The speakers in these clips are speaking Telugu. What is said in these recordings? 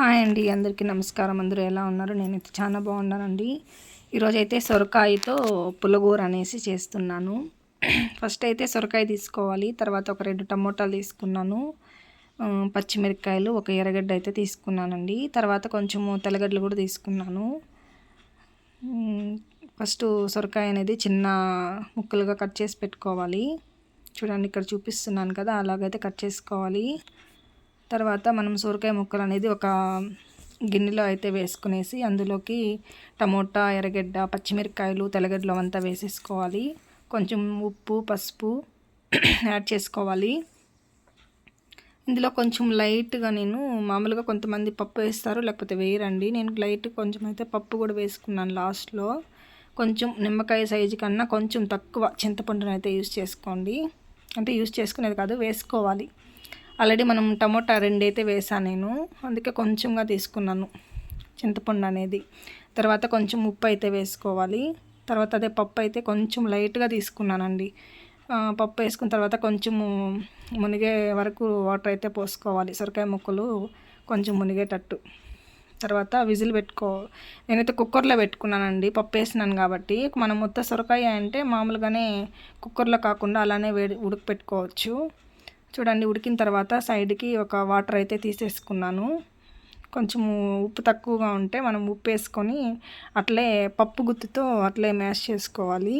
హాయ్ అండి అందరికీ నమస్కారం. అందరూ ఎలా ఉన్నారు? నేనైతే చాలా బాగున్నానండి. ఈరోజైతే సొరకాయతో పులగూర అనేసి చేస్తున్నాను. ఫస్ట్ అయితే సొరకాయ తీసుకోవాలి. తర్వాత ఒక రెండు టమోటాలు తీసుకున్నాను. పచ్చిమిరపకాయలు ఒక ఎర్రగడ్డ అయితే తీసుకున్నానండి. తర్వాత కొంచెము తెల్లగడ్డలు కూడా తీసుకున్నాను. ఫస్ట్ సొరకాయ అనేది చిన్న ముక్కలుగా కట్ చేసి పెట్టుకోవాలి. చూడండి ఇక్కడ చూపిస్తున్నాను కదా అలాగైతే కట్ చేసుకోవాలి. తర్వాత మనం సొరకాయ ముక్కలు అనేది ఒక గిన్నెలో అయితే వేసుకునేసి అందులోకి టమోటా ఎర్రగడ్డ పచ్చిమిరకాయలు తెల్లగడ్డలు అంతా వేసేసుకోవాలి. కొంచెం ఉప్పు పసుపు యాడ్ చేసుకోవాలి. ఇందులో కొంచెం లైట్గా నేను మామూలుగా కొంతమంది పప్పు వేస్తారు లేకపోతే వేయరండి. నేను లైట్ కొంచెం అయితే పప్పు కూడా వేసుకున్నాను లాస్ట్లో. కొంచెం నిమ్మకాయ సైజు కన్నా కొంచెం తక్కువ చింతపండునైతే యూస్ చేసుకోండి. అంటే యూస్ చేసుకునేది కాదు వేసుకోవాలి. ఆల్రెడీ మనం టమోటా రెండు అయితే వేసాను నేను. అందుకే కొంచెంగా తీసుకున్నాను. చింతపండు అనేది. తర్వాత కొంచెం ఉప్పు అయితే వేసుకోవాలి. తర్వాత అదే పప్పు అయితే కొంచెం లైట్గా తీసుకున్నానండి. పప్పు వేసుకున్న తర్వాత కొంచెము మునిగే వరకు వాటర్ అయితే పోసుకోవాలి. సొరకాయ ముక్కలు కొంచెం మునిగేటట్టు. తర్వాత విజిల్ పెట్టుకో నేనైతే కుక్కర్లో పెట్టుకున్నానండి. పప్పు వేసినాను కాబట్టి. మనం మొత్తం సొరకాయ అంటే మామూలుగానే కుక్కర్లో కాకుండా అలానే వేడి ఉడకపెట్టుకోవచ్చు. చూడండి ఉడికిన తర్వాత సైడ్కి ఒక వాటర్ అయితే తీసేసుకున్నాను. కొంచెం ఉప్పు తక్కువగా ఉంటే మనం ఉప్పు వేసుకొని అట్లే పప్పు గుత్తుతో అట్లే మ్యాష్ చేసుకోవాలి.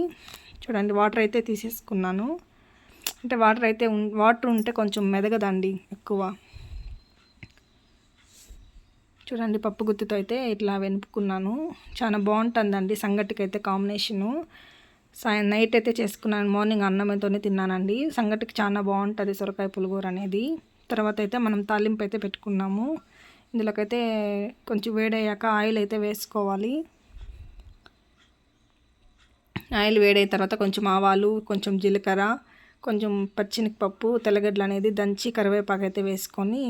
చూడండి వాటర్ అయితే తీసేసుకున్నాను. అంటే వాటర్ అయితే వాటర్ ఉంటే కొంచెం మెదగదండి ఎక్కువ. చూడండి పప్పు గుత్తితో అయితే ఇట్లా వెనుపుకున్నాను. చాలా బాగుంటుందండి సంగటికి అయితే కాంబినేషను. సాయం నైట్ అయితే చేసుకున్నాను. మార్నింగ్ అన్నంతోనే తిన్నానండి. సంగటికి చాలా బాగుంటుంది సొరకాయ పులిగూర అనేది. తర్వాత అయితే మనం తాలింపు అయితే పెట్టుకున్నాము. ఇందులోకైతే కొంచెం వేడయ్యాక ఆయిల్ అయితే వేసుకోవాలి. ఆయిల్ వేడైన తర్వాత కొంచెం ఆవాలు కొంచెం జీలకర్ర కొంచెం పచ్చినిపప్పు తెల్లగడ్డలు అనేది దంచి కరివేపాకు అయితే వేసుకొని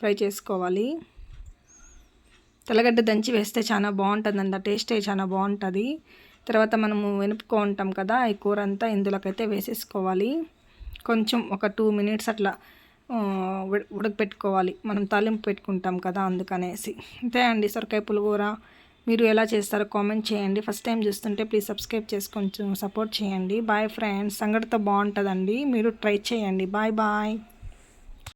ఫ్రై చేసుకోవాలి. తెల్లగడ్డ దంచి వేస్తే చాలా బాగుంటుందండి ఆ టేస్ట్ చాలా బాగుంటుంది. తర్వాత మనము వెనుపుకో ఉంటాం కదా ఈ కూర అంతా ఇందులోకైతే వేసేసుకోవాలి. కొంచెం ఒక టూ మినిట్స్ అట్లా ఉడకపెట్టుకోవాలి మనం తాలింపు పెట్టుకుంటాం కదా అందుకనేసి. అంతే అండి సొరకాయ పులిగూర మీరు ఎలా చేస్తారో కామెంట్ చేయండి. ఫస్ట్ టైం చూస్తుంటే ప్లీజ్ సబ్స్క్రైబ్ చేసి కొంచెం సపోర్ట్ చేయండి. బాయ్ ఫ్రెండ్స్ సంగటితో బాగుంటుందండి. మీరు ట్రై చేయండి. Bye bye.